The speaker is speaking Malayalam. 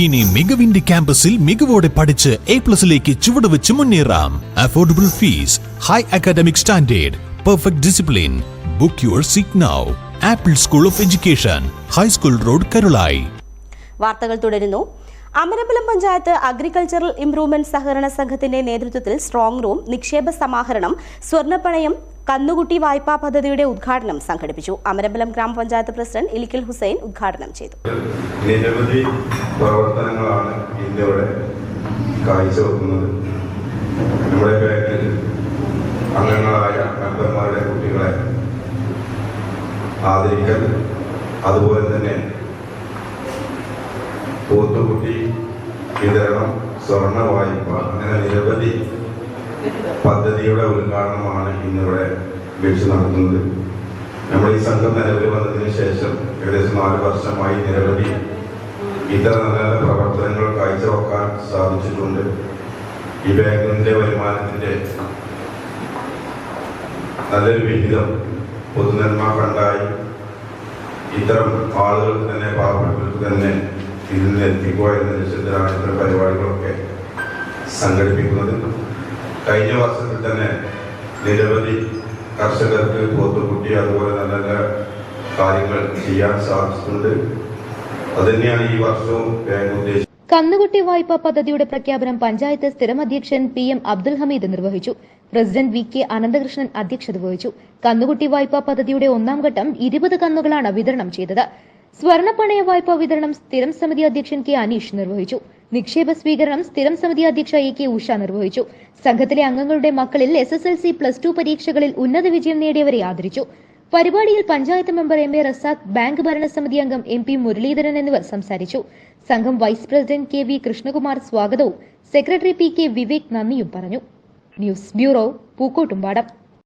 ഇനി മികവിന്റെ ക്യാമ്പസിൽ മികവോടെ പഠിച്ച് എ പ്ലസിലേക്ക് ചുവടുവെച്ച് മുന്നേറാം. Affordable fees high academic standard perfect discipline book your seat now apple school of education high school road Karulai വാർത്തകൾ തുടരുന്നു. അമരമ്പലം പഞ്ചായത്ത് അഗ്രികൾച്ചറൽ ഇംപ്രൂവ്മെന്റ് സഹകരണ സംഘത്തിന്റെ നേതൃത്വത്തിൽ സ്ട്രോങ് റൂം നിക്ഷേപ സമാഹരണം സ്വർണപ്പണയം കന്നുകുട്ടി വായ്പാ പദ്ധതിയുടെ ഉദ്ഘാടനം സംഘടിപ്പിച്ചു. അമരമ്പലം ഗ്രാമപഞ്ചായത്ത് പ്രസിഡന്റ് ഇലിക്കൽ ഹുസൈൻ ഉദ്ഘാടനം ചെയ്തു. നിരവധി പ്രവർത്തനങ്ങളാണ് ഇന്നിവിടെ കാഴ്ചവെക്കുന്നത് നമ്മുടെ ബാങ്കിൽ അംഗങ്ങളായ മെമ്പർമാരുടെ കുട്ടികളെ ആദരിക്കൽ അതുപോലെ തന്നെ പോത്തുകുട്ടി വിതരണം സ്വർണ വായ്പ അങ്ങനെ നിരവധി പദ്ധതിയുടെ ഉദ്ഘാടനമാണ് ഇന്നിവിടെ വെച്ച് നടത്തുന്നത്. നമ്മൾ ഈ സംഘം നിലവിൽ വന്നതിന് ശേഷം ഏകദേശം നാല് വർഷമായി നിരവധി ഇത്തരം നല്ല നല്ല പ്രവർത്തനങ്ങൾ കാഴ്ചവെക്കാൻ സാധിച്ചിട്ടുണ്ട്. ഈ ബാങ്കിന്റെ വരുമാനത്തിന്റെ നല്ലൊരു വിഹിതം പൊതുനന്മ ഫണ്ടായി ഇത്തരം ആളുകൾക്ക് തന്നെ പാവപ്പെട്ടവർക്ക് തന്നെ ഇതിൽ നിന്ന് എത്തിക്കുക എന്ന ലക്ഷ്യത്തിലാണ് ഇത്തരം പരിപാടികളൊക്കെ സംഘടിപ്പിക്കുന്നത്. കഴിഞ്ഞ വർഷത്തിൽ തന്നെ നിരവധി കർഷകർക്ക് പോത്തുകുട്ടി അതുപോലെ നല്ല നല്ല കാര്യങ്ങൾ ചെയ്യാൻ സാധിച്ചിട്ടുണ്ട്. അതുതന്നെയാണ് ഈ വർഷവും ബാങ്ക് ഉദ്ദേശിച്ചത്. കന്നുകുട്ടി വായ്പാ പദ്ധതിയുടെ പ്രഖ്യാപനം പഞ്ചായത്ത് സ്ഥിരം അധ്യക്ഷൻ പി എം അബ്ദുൽ ഹമീദ് നിർവഹിച്ചു. പ്രസിഡന്റ് വി കെ അനന്തകൃഷ്ണൻ അധ്യക്ഷത വഹിച്ചു. കന്നുകുട്ടി വായ്പാ പദ്ധതിയുടെ ഒന്നാം ഘട്ടം ഇരുപത് കന്നുകളാണ് വിതരണം ചെയ്തത്. സ്വർണപ്പണയ വായ്പാ വിതരണം സ്ഥിരം സമിതി അധ്യക്ഷൻ കെ അനീഷ് നിർവഹിച്ചു. നിക്ഷേപ സ്വീകരണം സ്ഥിരം സമിതി അധ്യക്ഷ എ കെ ഉഷ നിർവഹിച്ചു. സംഘത്തിലെ അംഗങ്ങളുടെ മക്കളിൽ S S L C plus two പരീക്ഷകളിൽ ഉന്നത വിജയം നേടിയവരെ ആദരിച്ചു. പരിപാടിയിൽ panchayat member M A Razak bank ഭരണസമിതി അംഗം എം പി മുരളീധരൻ എന്നിവർ സംസാരിച്ചു. സംഘം vice president K V Krishnakumar സ്വാഗതവും സെക്രട്ടറി പി കെ വിവേക് നന്ദിയും പറഞ്ഞു. News bureau Pookkottumpadam.